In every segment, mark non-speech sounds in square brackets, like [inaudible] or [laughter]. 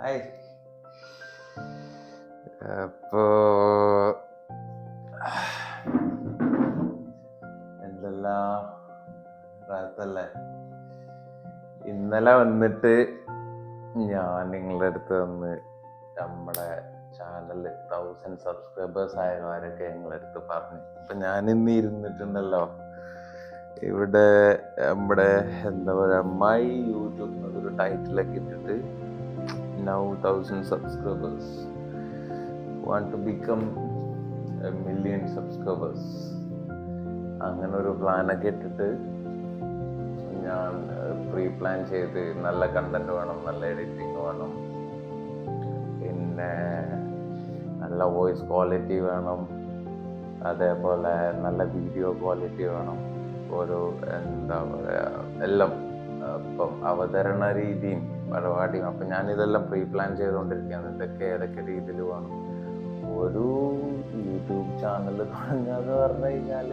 Hi. അപ്പോ എന്തെല്ലാം റാത്തല്ലേ ഇന്നലെ വന്നിട്ട് ഞാൻ നിങ്ങളുടെ അടുത്ത് വന്ന് നമ്മുടെ ചാനലിൽ തൗസൻഡ് സബ്സ്ക്രൈബേഴ്സ് ആയവരൊക്കെ നിങ്ങളുടെ അടുത്ത് പറഞ്ഞു. അപ്പൊ ഞാൻ ഇന്ന് ഇരുന്നിട്ടുണ്ടല്ലോ. ഇവിടെ നമ്മുടെ എന്താ പറയാ മൈ യൂട്യൂബ് എന്നൊരു ടൈറ്റിലൊക്കെ ഇട്ടിട്ട് now subscribers. Want to become a million subscribers. അങ്ങനെ ഒരു പ്ലാനൊക്കെ ഇട്ടിട്ട് ഞാൻ പ്രീ പ്ലാൻ ചെയ്ത് നല്ല കണ്ടന്റ് വേണം നല്ല എഡിറ്റിംഗ് വേണം. പിന്നെ നല്ല വോയിസ് ക്വാളിറ്റി വേണം. അതേപോലെ നല്ല വീഡിയോ ക്വാളിറ്റി വേണം. ഒരു എന്താ പറയുക എല്ലാം ഇപ്പം അവതരണ രീതിയും പരിപാടിയും. അപ്പം ഞാനിതെല്ലാം പ്രീ പ്ലാൻ ചെയ്തുകൊണ്ടിരിക്കുകയാണ്. ഇതൊക്കെ ഏതൊക്കെ രീതിയിൽ വേണം. ഒരു യൂട്യൂബ് ചാനൽ തുടങ്ങാന്ന് പറഞ്ഞു കഴിഞ്ഞാൽ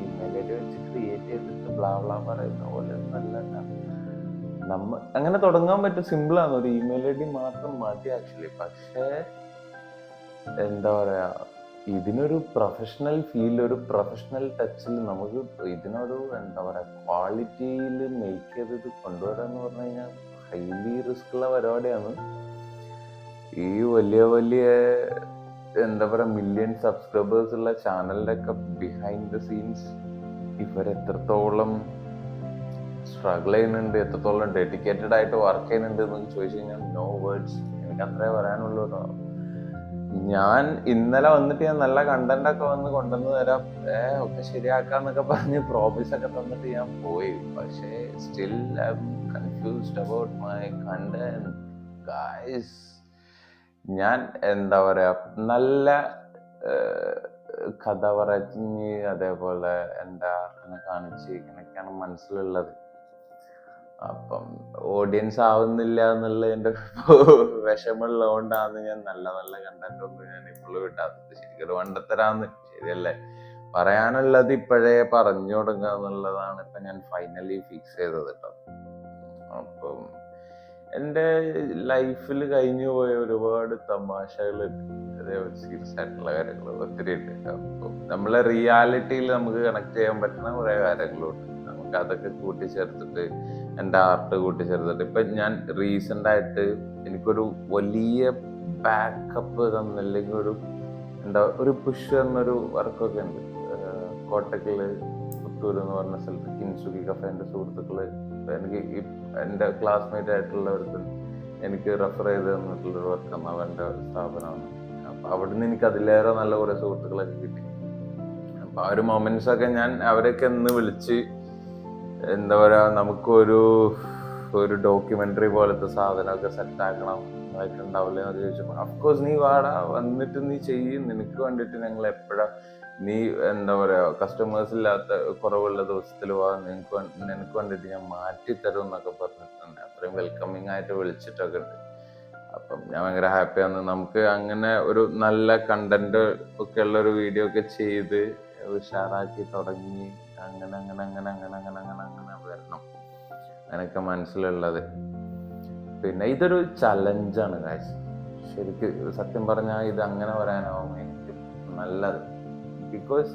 ഇമെയിൽ വെച്ച് ക്രിയേറ്റ് ചെയ്തിട്ട് ബ്ലാ ബ്ലാ പറയുന്ന പോലെ നല്ല നമ്മ അങ്ങനെ തുടങ്ങാൻ പറ്റും. സിമ്പിളാണ് ഒരു ഇമെയിൽ ഐ ഡി മാത്രം മതി ആക്ച്വലി പക്ഷേ എന്താ പറയാ ഇതിനൊരു പ്രൊഫഷണൽ ഫീൽ ഒരു പ്രൊഫഷണൽ ടച്ചിൽ നമുക്ക് ഇതിനൊരു എന്താ പറയാ ക്വാളിറ്റിയിൽ മേക്ക് ചെയ്തത് കൊണ്ടുവരാന്ന് പറഞ്ഞു കഴിഞ്ഞാൽ ഹൈലി റിസ്ക് ഉള്ള പരിപാടിയാണ്. ഈ വലിയ വലിയ എന്താ പറയാ മില്യൺ സബ്സ്ക്രൈബേഴ്സ് ഉള്ള ചാനലിന്റെ ഒക്കെ ബിഹൈൻഡ് ദ സീൻസ് ഇവരെത്രത്തോളം സ്ട്രഗിൾ ചെയ്യുന്നുണ്ട് എത്രത്തോളം ഡെഡിക്കേറ്റഡ് ആയിട്ട് വർക്ക് ചെയ്യുന്നുണ്ട് എന്ന് ചോദിച്ചു കഴിഞ്ഞാൽ നോ വേർഡ്സ് എനിക്ക് അത്രേ പറയാനുള്ളൂ കേട്ടോ ഞാൻ ഇന്നലെ വന്നിട്ട് ഞാൻ നല്ല കണ്ടന്റ് ഒക്കെ വന്ന് കൊണ്ടുവന്ന് തരാം. ഏ ഒക്കെ ശരിയാക്കാന്നൊക്കെ പറഞ്ഞ് പ്രോമിസ് ഒക്കെ തന്നിട്ട് ഞാൻ പോയി. പക്ഷേ still I'm confused about my content ഞാൻ എന്താ പറയാ നല്ല കഥ പറഞ്ഞ് അതേപോലെ എന്റെ ആർട്ടിനെ കാണിച്ച് ഇങ്ങനെയൊക്കെയാണ് മനസ്സിലുള്ളത്. അപ്പം ഓഡിയൻസ് ആവുന്നില്ല എന്നുള്ളതിന്റെ [laughs] വിഷമുള്ളതുകൊണ്ടാണ് ഞാൻ നല്ല നല്ല കണ്ടന്റ് ഒന്നും ഞാൻ ഇപ്പോഴും വിടാത്തത്. ശരിക്കും വണ്ടത്തരാന്ന്. ശരിയല്ലേ? പറയാനുള്ളത് ഇപ്പോഴേ പറഞ്ഞു തുടങ്ങുക എന്നുള്ളതാണ് ഇപ്പൊ ഞാൻ ഫൈനലി ഫിക്സ് ചെയ്തത് കേട്ടോ അപ്പം എന്റെ ലൈഫിൽ കഴിഞ്ഞു പോയ ഒരുപാട് തമാശകൾ സീരിയസ് ആയിട്ടുള്ള കാര്യങ്ങൾ ഒത്തിരി ഉണ്ട്. അപ്പം നമ്മളെ റിയാലിറ്റിയിൽ നമുക്ക് കണക്ട് ചെയ്യാൻ പറ്റുന്ന കുറെ കാര്യങ്ങളുണ്ട്. നമുക്ക് അതൊക്കെ കൂട്ടിച്ചേർത്തിട്ട് എന്റെ ആർട്ട് കൂട്ടിച്ചേർത്തിട്ട്. ഇപ്പൊ ഞാൻ റീസെന്റ് ആയിട്ട് എനിക്കൊരു വലിയ ബാക്കപ്പ് തന്നില്ലെങ്കിൽ ഒരു എന്താ ഒരു പുഷ് എന്നൊരു വർക്കൊക്കെ ഉണ്ട്. കോട്ടക്കൽ പുത്തൂർ എന്ന് പറഞ്ഞ സ്ഥലത്ത് കിൻസുഖി കഫേന്റെ എന്റെ സുഹൃത്തുക്കൾ എനിക്ക് എന്റെ ക്ലാസ്മേറ്റ് ആയിട്ടുള്ള ഒരുത്തൻ എനിക്ക് റെഫർ ചെയ്ത് തന്നിട്ടുള്ളൊരു വർക്കാണ് അവന്റെ സ്ഥാപനമാണ്. അപ്പൊ അവിടുന്ന് എനിക്ക് അതിലേറെ നല്ല കുറേ സുഹൃത്തുക്കളൊക്കെ കിട്ടി. അപ്പൊ ആ ഒരു മൊമെന്റ്സ് ഒക്കെ ഞാൻ അവരൊക്കെ എന്ന് വിളിച്ച് എന്താ പറയാ നമുക്കൊരു ഒരു ഡോക്യുമെന്ററി പോലത്തെ സാധനമൊക്കെ സെറ്റ് ആക്കണം അതൊക്കെ ഉണ്ടാവില്ലേ എന്ന് ചോദിച്ചപ്പോൾ അഫ്കോഴ്സ് നീ വാടാ വന്നിട്ട് നീ ചെയ്യും. നിനക്ക് വേണ്ടിയിട്ട് ഞങ്ങൾ എപ്പോഴാ നീ എന്താ പറയാ കസ്റ്റമേഴ്സ് ഇല്ലാത്ത കുറവുള്ള ദിവസത്തിൽ വാ. നിനക്ക് നിനക്ക് വേണ്ടിയിട്ട് ഞാൻ മാറ്റി തരും എന്നൊക്കെ പറഞ്ഞിട്ടുണ്ട്. അത്രയും വെൽക്കമിങ് ആയിട്ട് വിളിച്ചിട്ടൊക്കെ ഉണ്ട്. അപ്പം ഞാൻ ഭയങ്കര ഹാപ്പിയാണ് നമുക്ക് അങ്ങനെ ഒരു നല്ല കണ്ടന്റ് ഒക്കെ ഉള്ള ഒരു വീഡിയോ ഒക്കെ ചെയ്ത് ഉഷാറാക്കി തുടങ്ങി. അങ്ങനെ അങ്ങനെ അങ്ങനെ അങ്ങനെ അങ്ങനെ അങ്ങനെ അങ്ങനെ വരണം. അങ്ങനെയൊക്കെ മനസ്സിലുള്ളത്. പിന്നെ ഇതൊരു ചലഞ്ചാണ് കാശ് ശരിക്ക് സത്യം പറഞ്ഞാൽ ഇത് അങ്ങനെ പറയാനാവും എനിക്ക്. നല്ലത്. ബിക്കോസ്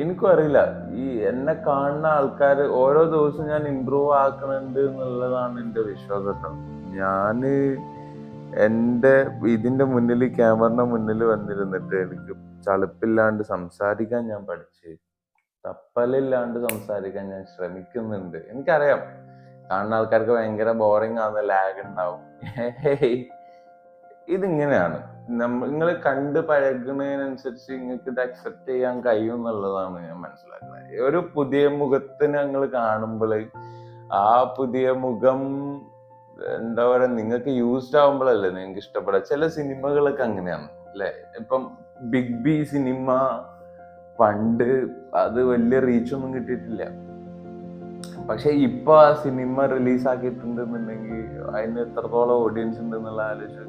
എനിക്കും അറിയില്ല. ഈ എന്നെ കാണുന്ന ആൾക്കാർ ഓരോ ദിവസവും ഞാൻ ഇമ്പ്രൂവ് ആക്കുന്നുണ്ട് എന്നുള്ളതാണ് എന്റെ വിശ്വാസം ഞാൻ എന്റെ ഇതിന്റെ മുന്നിൽ ക്യാമറിന്റെ മുന്നിൽ വന്നിരുന്നിട്ട് എനിക്ക് ചളുപ്പില്ലാണ്ട് സംസാരിക്കാൻ ഞാൻ പഠിച്ച്. തപ്പലില്ലാണ്ട് സംസാരിക്കാൻ ഞാൻ ശ്രമിക്കുന്നുണ്ട്. എനിക്കറിയാം. കാണുന്ന ആൾക്കാർക്ക് ഭയങ്കര ബോറിംഗ് ആവുന്ന ലാഗ് ഉണ്ടാവും. ഇതിങ്ങനെയാണ്. നിങ്ങൾ കണ്ട് പഴകുന്നതിനനുസരിച്ച് നിങ്ങൾക്ക് ഇത് അക്സെപ്റ്റ് ചെയ്യാൻ കഴിയും എന്നുള്ളതാണ് ഞാൻ മനസ്സിലാക്കുന്നത്. ഒരു പുതിയ മുഖത്തിന് ഞങ്ങൾ കാണുമ്പോൾ ആ പുതിയ മുഖം എന്താ പറയാ നിങ്ങൾക്ക് യൂസ്ഡ് ആവുമ്പോഴല്ലേ നിങ്ങൾക്ക് ഇഷ്ടപ്പെടാം ചില സിനിമകളൊക്കെ അങ്ങനെയാണ്. അല്ലെ? ഇപ്പം ബിഗ് ബി സിനിമ പണ്ട് അത് വലിയ റീച്ചൊന്നും കിട്ടിയിട്ടില്ല. പക്ഷെ ഇപ്പൊ ആ സിനിമ റിലീസ് ആക്കിയിട്ടുണ്ടെന്നുണ്ടെങ്കിൽ അതിന് എത്രത്തോളം ഓഡിയൻസ് ഉണ്ട് എന്നുള്ള ആലോചിച്ചു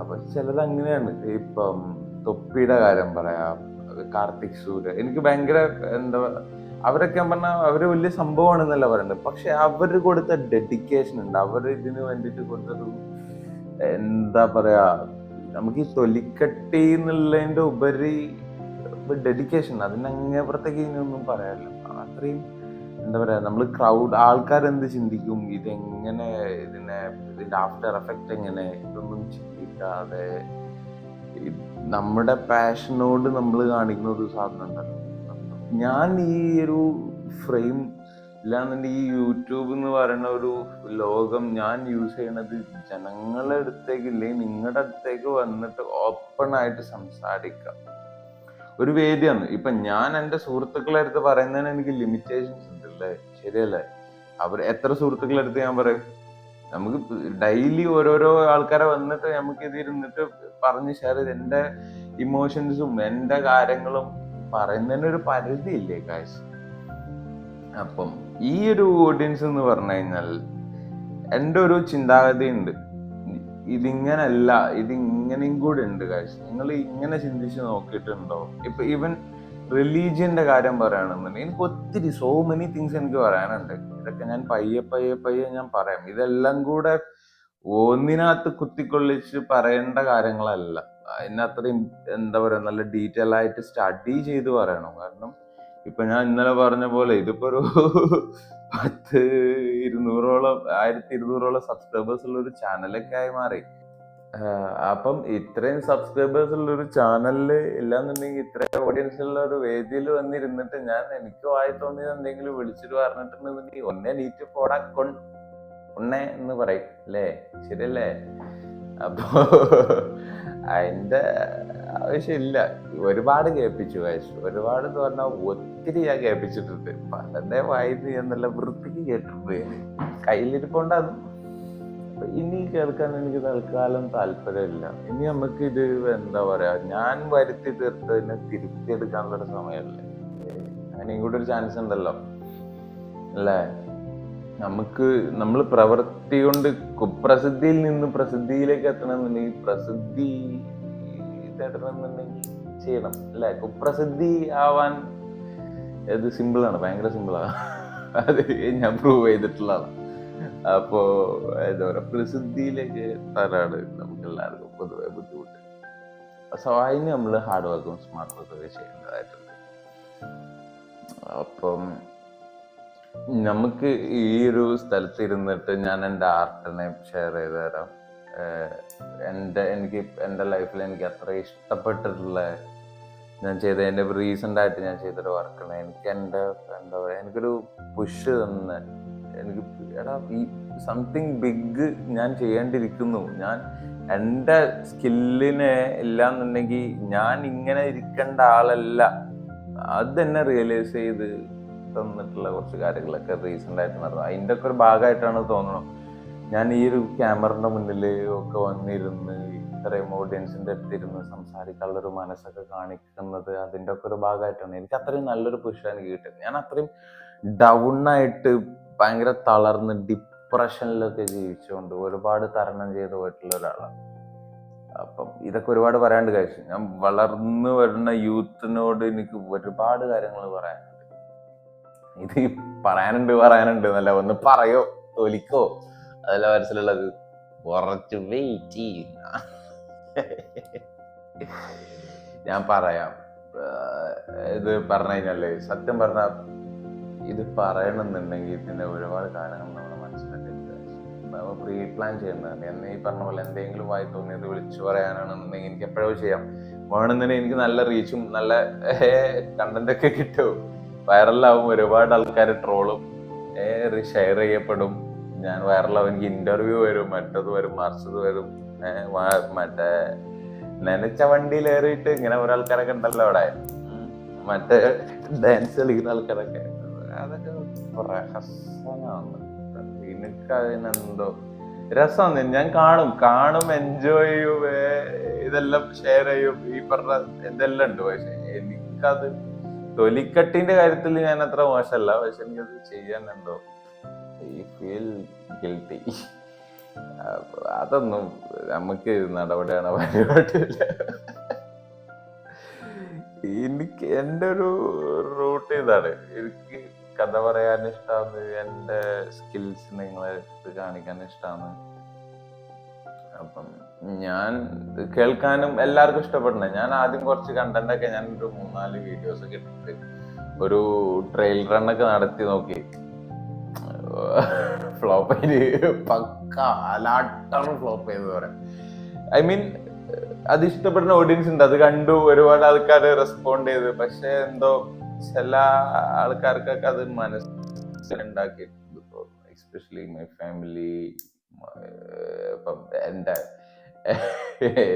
അപ്പൊ ചിലത് അങ്ങനെയാണ്. ഇപ്പം തൊപ്പിയുടെ കാര്യം പറയാം കാർത്തിക് സൂര്യ. എനിക്ക് ഭയങ്കര എന്താ അവരൊക്കെ പറഞ്ഞാൽ അവർ വലിയ സംഭവമാണെന്നല്ല പറയുന്നത് പക്ഷെ അവർ കൊടുത്ത ഡെഡിക്കേഷൻ ഉണ്ട്. അവർ ഇതിന് വേണ്ടിയിട്ട് കൊടുത്തൊരു എന്താ പറയാ നമുക്ക് ഈ തൊലിക്കട്ടി എന്നുള്ളതിന്റെ ഉപരി ഡെഡിക്കേഷൻ അതിനങ്ങേപ്പുറത്തേക്ക് ഇനിയൊന്നും പറയാനില്ല. അത്രയും എന്താ പറയാ നമ്മൾ ക്രൗഡ് ആൾക്കാർ എന്ത് ചിന്തിക്കും? ഇതെങ്ങനെ ഇതിനെ ഇതിന്റെ ആഫ്റ്റർ എഫക്റ്റ് എങ്ങനെ? ഇതൊന്നും ചിന്തിക്കാതെ നമ്മുടെ പാഷനോട് നമ്മൾ കാണിക്കുന്ന ഒരു സാധനം ഉണ്ടല്ലോ. ഞാൻ ഈ ഒരു ഫ്രെയിം ഇല്ലാന്നുണ്ടെങ്കിൽ ഈ യൂട്യൂബ് എന്ന് പറയുന്ന ഒരു ലോകം ഞാൻ യൂസ് ചെയ്യണത് ജനങ്ങളുടെ അടുത്തേക്ക് ഇല്ലെങ്കിൽ നിങ്ങളുടെ അടുത്തേക്ക് വന്നിട്ട് ഓപ്പൺ ആയിട്ട് സംസാരിക്കാം. ഒരു വേദിയാണ്. ഇപ്പൊ ഞാൻ എന്റെ സുഹൃത്തുക്കളെ അടുത്ത് പറയുന്നതിന് എനിക്ക് ലിമിറ്റേഷൻസ് ഉണ്ടല്ലേ? ശരിയല്ലേ? അവർ എത്ര സുഹൃത്തുക്കളെ അടുത്ത് ഞാൻ പറയും? നമുക്ക് ഡെയിലി ഓരോരോ ആൾക്കാരെ വന്നിട്ട് നമുക്ക് ഇത് ഇരുന്നിട്ട് പറഞ്ഞ് ഷെയർ ചെയ്ത് എന്റെ ഇമോഷൻസും എന്റെ കാര്യങ്ങളും പറയുന്നതിന് ഒരു പരിധി ഇല്ലേ കാശ് അപ്പം ഈ ഒരു ഓഡിയൻസ് എന്ന് പറഞ്ഞു കഴിഞ്ഞാൽ എന്റെ ഒരു ചിന്താഗതി ഉണ്ട് ഇതിങ്ങനല്ല ഇത് ഇങ്ങനെയും കൂടെ ഉണ്ട് കാശ് നിങ്ങൾ ഇങ്ങനെ ചിന്തിച്ച് നോക്കിയിട്ടുണ്ടോ? ഇപ്പൊ ഈവൻ റിലീജിയന്റെ കാര്യം പറയുകയാണെന്നുണ്ടെങ്കിൽ എനിക്ക് ഒത്തിരി സോ മെനി തിങ്സ് എനിക്ക് പറയാനുണ്ട്. ഇതൊക്കെ ഞാൻ പയ്യെ പയ്യെ പയ്യെ ഞാൻ പറയാം. ഇതെല്ലാം കൂടെ ഒന്നിനകത്ത് കുത്തിക്കൊള്ളിച്ച് പറയേണ്ട കാര്യങ്ങളല്ല. അതിനത്രയും എന്താ പറയാ നല്ല ഡീറ്റെയിൽ ആയിട്ട് സ്റ്റഡി ചെയ്ത് പറയണം. കാരണം ഇപ്പൊ ഞാൻ ഇന്നലെ പറഞ്ഞ പോലെ ഇതിപ്പോ ഒരു പത്ത് ഇരുന്നൂറോളം ആയിരത്തി ഇരുന്നൂറോളം സബ്സ്ക്രൈബേഴ്സ് ഉള്ള ഒരു ചാനലൊക്കെ ആയി മാറി. അപ്പം ഇത്രയും സബ്സ്ക്രൈബേഴ്സ് ഉള്ള ഒരു ചാനലിൽ ഇല്ലാന്നുണ്ടെങ്കിൽ ഇത്രയും ഓഡിയൻസ് ഉള്ള ഒരു വേദിയിൽ വന്നിരുന്നിട്ട് ഞാൻ എനിക്ക് വായി തോന്നിയത് എന്തെങ്കിലും വിളിച്ചിട്ട് പറഞ്ഞിട്ടുണ്ടെന്നുണ്ടെങ്കിൽ ഒന്നേ നീറ്റ് പോടാ കൊൺ ഒന്നേ എന്ന് പറയും. അല്ലേ ശരിയല്ലേ? അപ്പോ [laughs] അതിന്റെ ആവശ്യമില്ല. ഒരുപാട് കേൾപ്പിച്ചു വായിച്ചു ഒരുപാട് എന്ന് പറഞ്ഞാൽ ഒത്തിരി ഞാൻ കേൾപ്പിച്ചിട്ടുണ്ട്. പലന്റെ വായിന്ന് നല്ല വൃത്തിക്ക് കേട്ടിട്ടുണ്ട്. കയ്യിലിരിപ്പുണ്ടാകും ഇനി കേൾക്കാൻ എനിക്ക് തൽക്കാലം താല്പര്യമില്ല. ഇനി നമുക്ക് ഇത് എന്താ പറയാ ഞാൻ വരുത്തി തീർത്തതിനെ തിരുത്തിയെടുക്കാനുള്ള സമയമല്ലേ. അതിനും കൂടെ ഒരു ചാൻസ് ഉണ്ടല്ലോ. അല്ലേ? നമുക്ക് നമ്മൾ പ്രവൃത്തി കൊണ്ട് കുപ്രസിദ്ധിയിൽ നിന്ന് പ്രസിദ്ധിയിലേക്ക് എത്തണമെന്നുണ്ടെങ്കിൽ പ്രസിദ്ധി നേടണമെന്നുണ്ടെങ്കിൽ ചെയ്യണം. അല്ലെ? കുപ്രസിദ്ധി ആവാൻ ഇത് സിമ്പിളാണ് ഭയങ്കര സിമ്പിളാണ് അത് ഞാൻ പ്രൂവ് ചെയ്തിട്ടുള്ളതാണ് അപ്പോ എന്താ പറയാ പ്രസിദ്ധിയിലേക്ക് എത്താനാണ് നമുക്ക് എല്ലാവർക്കും പൊതുവെ ബുദ്ധിമുട്ട്. സോ അതിന് നമ്മൾ ഹാർഡ് വർക്കും സ്മാർട്ട് വർക്കും ഒക്കെ ചെയ്യേണ്ടതായിട്ടുണ്ട്. അപ്പം നമുക്ക് ഈ ഒരു സ്ഥലത്ത് ഇരുന്നിട്ട് ഞാൻ എന്റെ ആർട്ടിനെ ഷെയർ ചെയ്ത് തരാം. എന്റെ എനിക്ക് എന്റെ ലൈഫിൽ എനിക്ക് അത്ര ഇഷ്ടപ്പെട്ടിട്ടുള്ള ഞാൻ ചെയ്ത എന്റെ റീസെന്റ് ആയിട്ട് ഞാൻ ചെയ്തൊരു വർക്കാണ്. എനിക്ക് എന്റെ എന്താ പറയുക എനിക്കൊരു പുഷ് തന്ന്. എനിക്ക് എടാ ഈ സംതിങ് ബിഗ് ഞാൻ ചെയ്യേണ്ടിയിരിക്കുന്നു. ഞാൻ എന്റെ സ്കില്ലിനെ ഇല്ലാന്നുണ്ടെങ്കിൽ ഞാൻ ഇങ്ങനെ ഇരിക്കേണ്ട ആളല്ല. അത് തന്നെ റിയലൈസ് ചെയ്ത് തന്നിട്ടുള്ള കുറച്ച് കാര്യങ്ങളൊക്കെ റീസെന്റ് ആയിട്ട് നടന്നു. അതിന്റെ ഒക്കെ ഒരു ഭാഗമായിട്ടാണ് തോന്നുന്നു ഞാൻ ഈ ഒരു ക്യാമറയുടെ മുന്നിൽ ഒക്കെ വന്നിരുന്ന് ഇത്രയും ഓഡിയൻസിന്റെ അടുത്തിരുന്ന് സംസാരിക്കാനുള്ള ഒരു മനസ്സൊക്കെ കാണിക്കുന്നത് അതിന്റെ ഒക്കെ ഒരു ഭാഗമായിട്ടാണ്. എനിക്ക് അത്രയും നല്ലൊരു പുഷ് എനിക്ക് കിട്ടിയത്. ഞാൻ അത്രയും ഡൗൺ ആയിട്ട് ഭയങ്കര തളർന്ന് ഡിപ്രഷനിലൊക്കെ ജീവിച്ചുകൊണ്ട് ഒരുപാട് തരണം ചെയ്ത് പോയിട്ടുള്ള ഒരാളാണ്. അപ്പം ഇതൊക്കെ ഒരുപാട് പറയാണ്ട് കഴിച്ചു ഞാൻ വളർന്നു വരുന്ന യൂത്തിനോട് എനിക്ക് ഒരുപാട് കാര്യങ്ങൾ പറയാനുണ്ട്. ഇത് പറയാനുണ്ട് പറയാനുണ്ട് എന്നല്ല ഒന്ന് പറയോ തൊലിക്കോ? അതല്ല മനസ്സിലുള്ളത് കുറച്ച് വെയിറ്റ് ചെയ്യുന്ന ഞാൻ പറയാം. ഇത് പറഞ്ഞു കഴിഞ്ഞാൽ സത്യം പറഞ്ഞ ഇത് പറയണമെന്നുണ്ടെങ്കിൽ ഇതിന്റെ ഒരുപാട് കാര്യങ്ങൾ നമ്മുടെ മനസ്സിലാക്കി പ്രീ പ്ലാൻ ചെയ്യുന്നതാണ് എന്നെ ഈ പറഞ്ഞ പോലെ എന്തെങ്കിലും വായി തോന്നിയത് വിളിച്ചു പറയാനാണെന്നുണ്ടെങ്കിൽ എനിക്ക് എപ്പോഴും ചെയ്യാം. വേണമെന്നുണ്ടെങ്കിൽ എനിക്ക് നല്ല റീച്ചും നല്ല കണ്ടന്റ് ഒക്കെ കിട്ടും. വൈറലാവും ഒരുപാട് ആൾക്കാർ ട്രോളും ഷെയർ ചെയ്യപ്പെടും. ഞാൻ വൈറലാവും എനിക്ക് ഇന്റർവ്യൂ വരും മറ്റത് വരും മറിച്ചത് വരും. മറ്റേ നനച്ച വണ്ടിയിൽ ഏറിയിട്ട് ഇങ്ങനെ ഓരോ ആൾക്കാരൊക്കെ ഉണ്ടല്ലോ അവിടെ. മറ്റേ ഡാൻസ് കളിക്കുന്ന ആൾക്കാരൊക്കെ. അതൊക്കെ പ്രഹസനാണ് എനിക്ക് അതിനെന്തോ രസമാണ് ഞാൻ കാണും. കാണും എൻജോയ് ചെയ്യും ഇതെല്ലാം ഷെയർ ചെയ്യും. ഈ പറഞ്ഞ ഇതെല്ലാം ഉണ്ട്. പക്ഷെ എനിക്കത് തൊലിക്കട്ടിന്റെ കാര്യത്തിൽ ഞാൻ അത്ര മോശമല്ല. പക്ഷെ എനിക്കത് ചെയ്യാൻ ഈ ഫീൽ ഗിൽട്ടി. അതൊന്നും നമുക്ക് നടപടിയാണ് [laughs] പരിപാടിയില്ല. എനിക്ക് എന്റെ ഒരു റൂട്ട് ഇതാണ്. എനിക്ക് കഥ പറയാൻ ഇഷ്ടമാണ് എന്റെ സ്കിൽസ് നിങ്ങളെ കാണിക്കാൻ ഇഷ്ടമാണ് അപ്പം ഞാൻ കേൾക്കാനും എല്ലാവർക്കും ഇഷ്ടപ്പെടണേ. ഞാൻ ആദ്യം കുറച്ച് കണ്ടന്റ് ഒക്കെ ഞാൻ ഒരു മൂന്നാൽ വീഡിയോസ് ഒക്കെ ഇട്ടിട്ട് ഒരു ട്രെയിൽ റണ്ണൊക്കെ നടത്തി നോക്കി. ഫ്ലോപ്പ് ചെയ്ത് പക്ക അലാട്ടാണ് ഫ്ലോപ്പ് ചെയ്തത് പറയാം. ഐ മീൻ അത് ഇഷ്ടപ്പെടുന്ന ഓഡിയൻസ് ഉണ്ട്. അത് കണ്ടു ഒരുപാട് ആൾക്കാർ റെസ്പോണ്ട് ചെയ്ത്. പക്ഷെ എന്തോ ചില ആൾക്കാർക്കൊക്കെ അത് മനസ്സിലുണ്ടാക്കി. എസ്പെഷ്യലി മൈ ഫാമിലി ഇപ്പം എന്റെ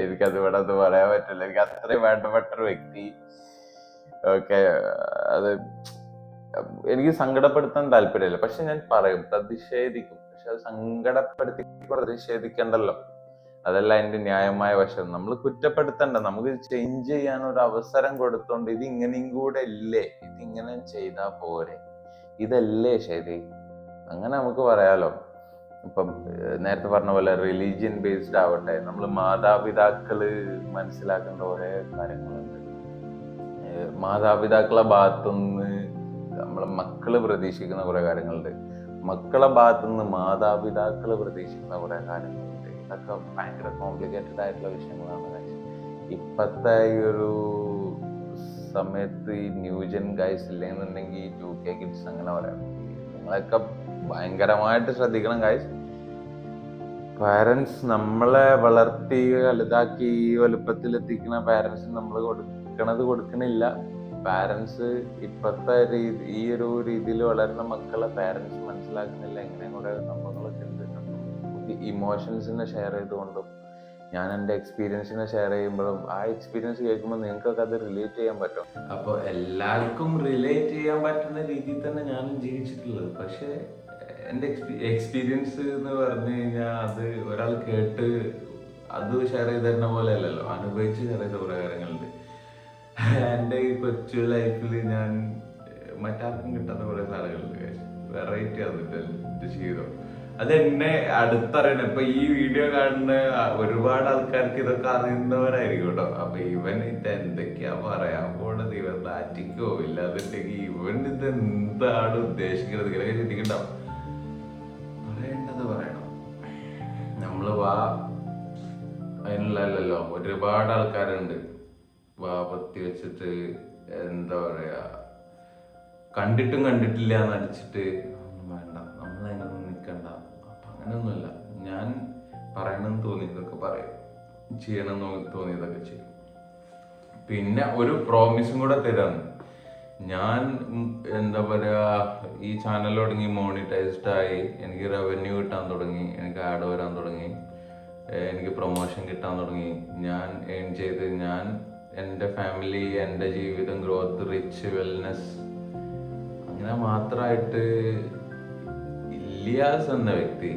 എനിക്കത് ഇവിടെ ഒന്നും പറയാൻ പറ്റില്ല. എനിക്ക് അത്രയും വേണ്ടപ്പെട്ട ഒരു വ്യക്തി. ഓക്കെ അത് എനിക്ക് സങ്കടപ്പെടുത്താൻ താല്പര്യമില്ല. പക്ഷെ ഞാൻ പറയും പ്രതിഷേധിക്കും. പക്ഷെ അത് സങ്കടപ്പെടുത്തി പ്രതിഷേധിക്കണ്ടല്ലോ. അതല്ല അതിന്റെ ന്യായമായ വശം. നമ്മൾ കുറ്റപ്പെടുത്തണ്ട. നമുക്ക് ചേഞ്ച് ചെയ്യാൻ ഒരു അവസരം കൊടുത്തോണ്ട് ഇത് ഇങ്ങനെയും കൂടെ ഇല്ലേ? ഇത് ഇങ്ങനെ ചെയ്താ പോരെ. ഇതല്ലേ ശരി? അങ്ങനെ നമുക്ക് പറയാലോ. ഇപ്പം നേരത്തെ പറഞ്ഞ പോലെ റിലീജിയൻ ബേസ്ഡ് ആവട്ടെ. നമ്മൾ മാതാപിതാക്കൾ മനസ്സിലാക്കേണ്ട ഓരോ കാര്യങ്ങളുണ്ട്. മാതാപിതാക്കളെ ഭാഗത്തുനിന്ന് നമ്മളെ മക്കൾ പ്രതീക്ഷിക്കുന്ന കുറെ കാര്യങ്ങളുണ്ട്. മക്കളെ ഭാഗത്തുനിന്ന് മാതാപിതാക്കൾ പ്രതീക്ഷിക്കുന്ന കുറെ കാര്യങ്ങളുണ്ട്. ഇതൊക്കെ ഭയങ്കര കോംപ്ലിക്കേറ്റഡ് ആയിട്ടുള്ള വിഷയങ്ങളാണ്. ഇപ്പത്തെ ഈ ഒരു സമയത്ത് ഈ ന്യൂജൻ ഗൈസ് ഇല്ലെന്നുണ്ടെങ്കിൽ ടു കെ കിഡ്സ് അങ്ങനെ പറയാം. നിങ്ങളൊക്കെ ഭയങ്കരമായിട്ട് ശ്രദ്ധിക്കണം ഗൈസ് പാരൻസ് നമ്മളെ വളർത്തി വലുതാക്കി ഈ വലുപ്പത്തിൽ എത്തിക്കുന്ന പാരൻസിന് നമ്മൾ കൊടുക്കണത് കൊടുക്കണില്ല. പാരൻസ് ഇപ്പോഴത്തെ രീതി ഈ ഒരു രീതിയിൽ വളരുന്ന മക്കളെ പാരൻസ് മനസ്സിലാക്കുന്നില്ല. ഇങ്ങനെ കുറെ സംഭവങ്ങളൊക്കെ ഉണ്ട്. ഇമോഷൻസിനെ ഷെയർ ചെയ്തുകൊണ്ടും ഞാൻ എന്റെ എക്സ്പീരിയൻസിനെ ഷെയർ ചെയ്യുമ്പോഴും ആ എക്സ്പീരിയൻസ് കേൾക്കുമ്പോൾ നിങ്ങൾക്കൊക്കെ അത് റിലേറ്റ് ചെയ്യാൻ പറ്റും. അപ്പോൾ എല്ലാവർക്കും റിലേറ്റ് ചെയ്യാൻ പറ്റുന്ന രീതിയിൽ തന്നെ ഞാൻ ജീവിച്ചിട്ടുള്ളത്. പക്ഷേ എന്റെ എക്സ്പീരിയൻസ് എന്ന് പറഞ്ഞു കഴിഞ്ഞാൽ അത് ഒരാൾ കേട്ട് അത് ഷെയർ ചെയ്ത് തരുന്ന പോലെ അല്ലല്ലോ. അനുഭവിച്ച് ഷെയർ ചെയ്ത കുറേ കാര്യങ്ങളുണ്ട്. എന്റെ ഈ കൊച്ചു ലൈഫിൽ ഞാൻ മറ്റാർക്കും കിട്ടാത്ത കുറേ സാധനങ്ങളുണ്ട് വെറൈറ്റി ആണ് ഇത് ഇത് ചെയ്തോ. അത് എന്നെ അടുത്തറിയണം. ഇപ്പൊ ഈ വീഡിയോ കാണുന്ന ഒരുപാട് ആൾക്കാർക്ക് ഇതൊക്കെ അറിയുന്നവരായിരിക്കും കേട്ടോ. അപ്പൊ ഇവൻ ഇത് എന്തൊക്കെയാ പറയാൻ പോണത്? ഇവൻ നാറ്റിക്കോ ഇല്ലാന്നുണ്ടെങ്കിൽ ഇവൻ ഇത് എന്താണ് ഉദ്ദേശിക്കുന്നത് ഇങ്ങനെ ചിന്തിക്കണ്ടോ? പറയേണ്ടത് പറയണം. നമ്മൾ വാ അതിനുള്ളല്ലോ ഒരുപാട് ആൾക്കാരുണ്ട്. വാ പത്തി വെച്ചിട്ട് എന്താ പറയാ കണ്ടിട്ടും കണ്ടിട്ടില്ല എന്ന് അടിച്ചിട്ട് വേണ്ട നമ്മൾ അതിനൊന്നും നിൽക്കണ്ട അപ്പൊ അങ്ങനെയൊന്നുമില്ല. ഞാൻ പറയണമെന്ന് തോന്നിയതൊക്കെ പറയും. ചെയ്യണമെന്ന് തോന്നിയതൊക്കെ ചെയ്യും. പിന്നെ ഒരു പ്രോമിസും കൂടെ തരാന്ന് ഞാൻ എന്താ പറയാ ഈ ചാനൽ തുടങ്ങി മോണിറ്റൈസ്ഡ് ആയി. എനിക്ക് റവന്യൂ കിട്ടാൻ തുടങ്ങി എനിക്ക് ആഡ് വരാൻ തുടങ്ങി. എനിക്ക് പ്രൊമോഷൻ കിട്ടാൻ തുടങ്ങി. ഞാൻ ഏൺ ചെയ്ത് ഞാൻ എന്റെ ഫാമിലി എന്റെ ജീവിതം ഗ്രോത്ത് റിച്ച് വെൽനെസ് അങ്ങനെ മാത്രമായിട്ട് ഇല്ലിയാസ് എന്ന വ്യക്തി